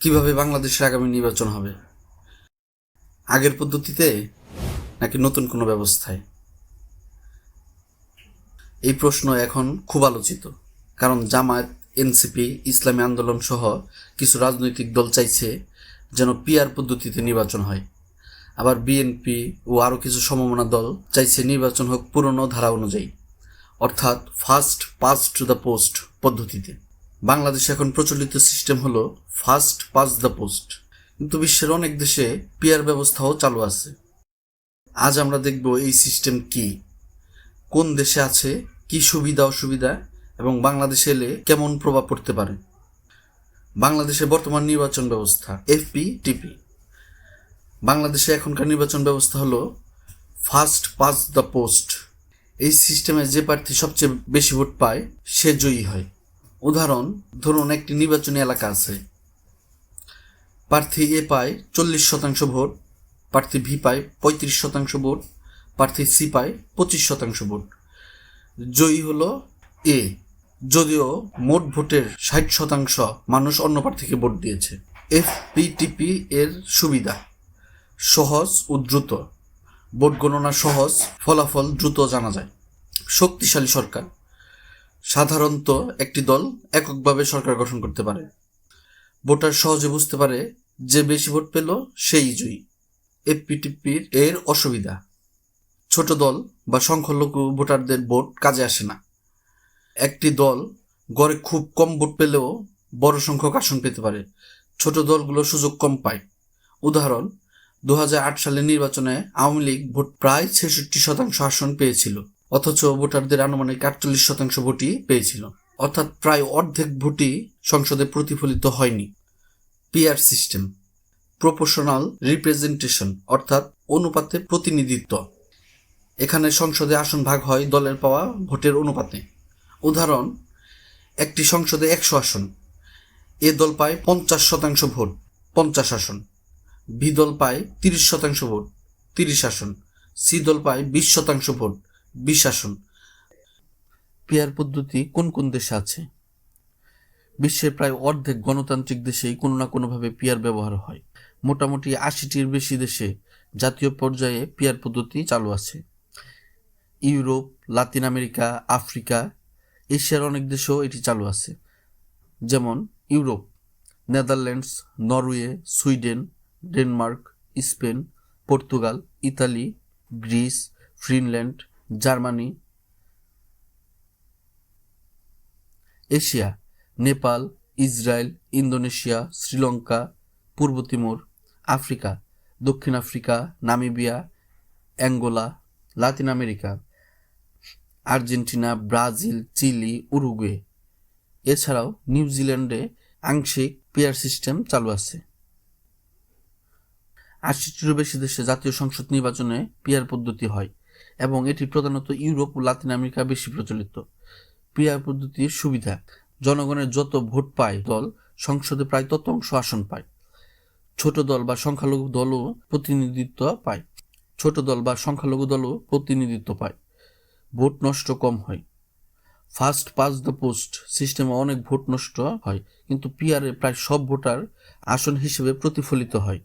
কীভাবে বাংলাদেশের আগামী নির্বাচন হবে? আগের পদ্ধতিতে নাকি নতুন কোনো ব্যবস্থায়? এই প্রশ্ন এখন খুব আলোচিত, কারণ জামায়াত, এনসিপি, ইসলামী আন্দোলন সহ কিছু রাজনৈতিক দল চাইছে যেন পিআর পদ্ধতিতে নির্বাচন হয়। আবার বিএনপি ও আরও কিছু সমমনা দল চাইছে নির্বাচন হোক পুরনো ধারা অনুযায়ী, অর্থাৎ first past to the post পদ্ধতিতে। বাংলাদেশে এখন প্রচলিত সিস্টেম হলো ফার্স্ট পাস দ্য পোস্ট। কিন্তু বিশ্বের অনেক দেশে পিআর ব্যবস্থাও চালু আছে। আজ আমরা দেখব এই সিস্টেম কি, কোন দেশে আছে, কি সুবিধা, অসুবিধা, এবং বাংলাদেশে এলে কেমন প্রভাব পড়তে পারে। বাংলাদেশে বর্তমান নির্বাচন ব্যবস্থা এফপি টিপি বাংলাদেশে এখনকার নির্বাচন ব্যবস্থা হলো ফার্স্ট পাস দ্য পোস্ট। এই সিস্টেমে যে প্রার্থী সবচেয়ে বেশি ভোট পায়, সে জয়ী হয়। উদাহরণ, ধরুন একটি নির্বাচনী এলাকা আছে। প্রার্থী এ পায় চল্লিশ শতাংশ ভোট, প্রার্থী ভি পায় পঁয়ত্রিশ শতাংশ ভোট, প্রার্থী সি পায় পঁচিশ শতাংশ ভোট। জয়ী হলো এ যদিও মোট ভোটের ষাট শতাংশ মানুষ অন্য প্রার্থীকে ভোট দিয়েছে। এফপিটিপি এর সুবিধা, সহজ ও দ্রুত। ভোট গণনা সহজ, ফলাফল দ্রুত জানা যায়। শক্তিশালী সরকার। সাধারণত একটি দল এককভাবে সরকার গঠন করতে পারে। ভোটার সহজে বুঝতে পারে যে বেশি ভোট পেল সেই জয়ী। এফপিটিপির এর অসুবিধা। ছোট দল বা সংখ্যালঘু ভোটারদের ভোট কাজে আসে না। একটি দল গড়ে খুব কম ভোট পেলেও বড় সংখ্যক আসন পেতে পারে। ছোট দলগুলো সুযোগ কম পায়। উদাহরণ দু হাজার আট সালের নির্বাচনে আওয়ামী লীগ ভোট প্রায় ছেষট্টি শতাংশ আসন পেয়েছিল। অথচ ভোটারদের আনুমানিক আটচল্লিশ শতাংশ ভোটই পেয়েছিল। অর্থাৎ প্রায় অর্ধেক ভোটই সংসদে প্রতিফলিত হয়নি। পিআর সিস্টেম প্রপোর্শনাল রিপ্রেজেন্টেশন, অর্থাৎ অনুপাতে প্রতিনিধিত্ব। এখানে সংসদে আসন ভাগ হয় দলের পাওয়া ভোটের অনুপাতে। উদাহরণ, একটি সংসদে একশো আসন, এ দল পায় পঞ্চাশ শতাংশ ভোট, পঞ্চাশ আসন, বি দল পায় তিরিশ শতাংশ ভোট, তিরিশ আসন, সি দল পায় বিশ শতাংশ ভোট বিশ আসন। পিয়ার পদ্ধতি কোন কোন দেশে আছে? বিশ্বের প্রায় অর্ধেক গণতান্ত্রিক দেশেই কোনো না কোনোভাবে পিয়ার ব্যবহার হয়। মোটামুটি আশিটির বেশি দেশে জাতীয় পর্যায়ে পিয়ার পদ্ধতি চালু আছে। ইউরোপ, লাতিন আমেরিকা, আফ্রিকা, এশিয়ার অনেক দেশেও এটি চালু আছে। যেমন Europe, Netherlands, Norway, Sweden, Denmark, Spain, Portugal, Italy, Greece, Finland Germany, Asia, Nepal, Israel, Indonesia, Sri Lanka, পূর্ব তিমুর, আফ্রিকা, দক্ষিণ Africa, Namibia, Angola, Latin America, Argentina, Brazil, Chile, Uruguay. এছাড়াও নিউজিল্যান্ডে আংশিক পেয়ার সিস্টেম চালু আছে। আশিটিরও বেশি দেশে জাতীয় সংসদ নির্বাচনে পিয়ার পদ্ধতি হয়। এবং এটি প্রধানত ইউরোপ ও লাতিন আমেরিকা বেশি প্রচলিত। পিয়ার পদ্ধতির সুবিধা, জনগণের যত ভোট পায় দল, সংসদে প্রায় তত অংশ আসন পায়। ছোট দল বা সংখ্যালঘু দলও প্রতিনিধিত্ব পায়। ছোট দল বা সংখ্যালঘু দলও প্রতিনিধিত্ব পায়। ভোট নষ্ট কম হয়। ফার্স্ট পাস দ্য পোস্ট সিস্টেমে অনেক ভোট নষ্ট হয়, কিন্তু পিয়ারে প্রায় সব ভোটার আসন হিসেবে প্রতিফলিত হয়।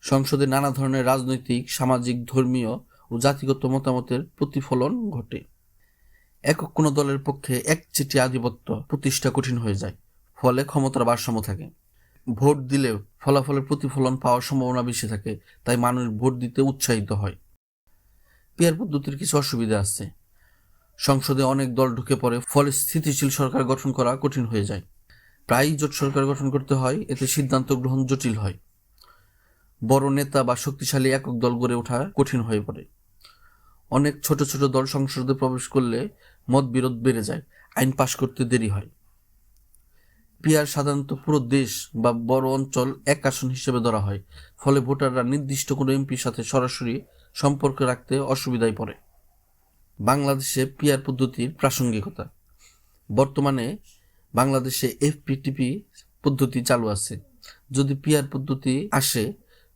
সংসদে নানা ধরনের রাজনৈতিক, সামাজিক, ধর্মীয় ও জাতিগত মতামতের প্রতিফলন ঘটে। একক কোনো দলের পক্ষে একচেটি আধিপত্য প্রতিষ্ঠা কঠিন হয়ে যায়, ফলে ক্ষমতার ভারসাম্য থাকে। ভোট দিলেও ফলাফলের প্রতিফলন পাওয়ার সম্ভাবনা বেশি থাকে, তাই মানুষ ভোট দিতে উৎসাহিত হয়। পিয়ার পদ্ধতির কিছু অসুবিধা আছে। সংসদে অনেক দল ঢুকে পড়ে, ফলে স্থিতিশীল সরকার গঠন করা কঠিন হয়ে যায়। প্রায়ই জোট সরকার গঠন করতে হয়, এতে সিদ্ধান্ত গ্রহণ জটিল হয়। বড় নেতা বা শক্তিশালী একক দল গড়ে ওঠা কঠিন হয়ে পড়ে। অনেক ছোট ছোট দল সংসদে প্রবেশ করলে মতবিরোধ বেড়ে যায়, আইন পাশ করতে দেরি হয়। পিয়ার সাধারণত পুরো দেশ বা বড় অঞ্চল এক আসন হিসেবে ধরা হয়, ফলে ভোটাররা নির্দিষ্ট কোনো এমপির সাথে সরাসরি সম্পর্ক রাখতে অসুবিধায় পড়ে। বাংলাদেশে পিয়ার পদ্ধতির প্রাসঙ্গিকতা। বর্তমানে বাংলাদেশে এফপিটিপি পদ্ধতি চালু আছে। যদি পিয়ার পদ্ধতি আসে,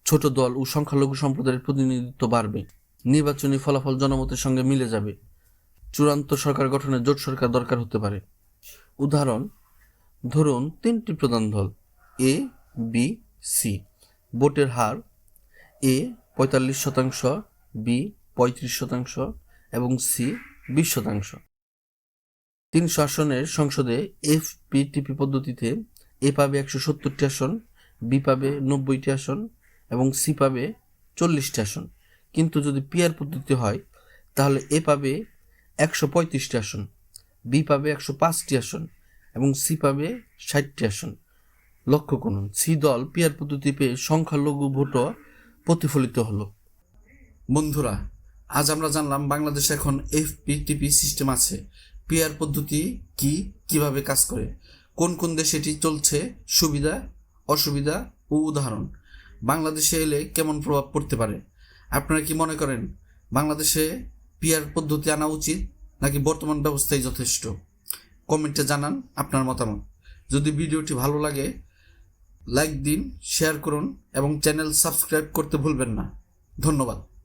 ছোট দল ও সংখ্যালঘু সম্প্রদায়ের প্রতিনিধিত্ব বাড়বে। নির্বাচনী ফলাফল জনমতের সঙ্গে মিলে যাবে। চূড়ান্ত সরকার গঠনে জোট সরকার দরকার হতে পারে। উদাহরণ, ধরুন তিনটি প্রধান দল এ বি সি ভোটের হার এ পঁয়তাল্লিশ শতাংশ বি পঁয়ত্রিশ শতাংশ এবং সি বিশ শতাংশ। তিনশো আসনের সংসদে এফ পিটিপি পদ্ধতিতে এ পাবে একশো সত্তরটি আসন বি পাবে নব্বইটি আসন এবং সি পাবে চল্লিশটি আসন। কিন্তু যদি পিআর পদ্ধতি হয়, তাহলে এ পাবে একশো পঁয়ত্রিশটি আসন বি পাবে একশো পাঁচটি আসন এবং সি পাবে ষাটটি আসন। লক্ষ্য করুন সি দল পিআর পদ্ধতি পেয়ে সংখ্যালঘু ভোটও প্রতিফলিত হলো। বন্ধুরা, আজ আমরা জানলাম বাংলাদেশে এখন এফপিটিপি সিস্টেম আছে। পিআর পদ্ধতি কি, কীভাবে কাজ করে, কোন কোন দেশে এটি চলছে, সুবিধা, অসুবিধা ও উদাহরণ। বাংলাদেশে এলে কেমন প্রভাব পড়তে পারে? আপনারা কি মনে করেন বাংলাদেশে পিয়ার পদ্ধতি আনা উচিত নাকি বর্তমান ব্যবস্থাই যথেষ্ট? কমেন্টে জানান আপনার মতামত। যদি ভিডিওটি ভালো লাগে, লাইক দিন, শেয়ার করুন এবং চ্যানেল সাবস্ক্রাইব করতে ভুলবেন না। ধন্যবাদ।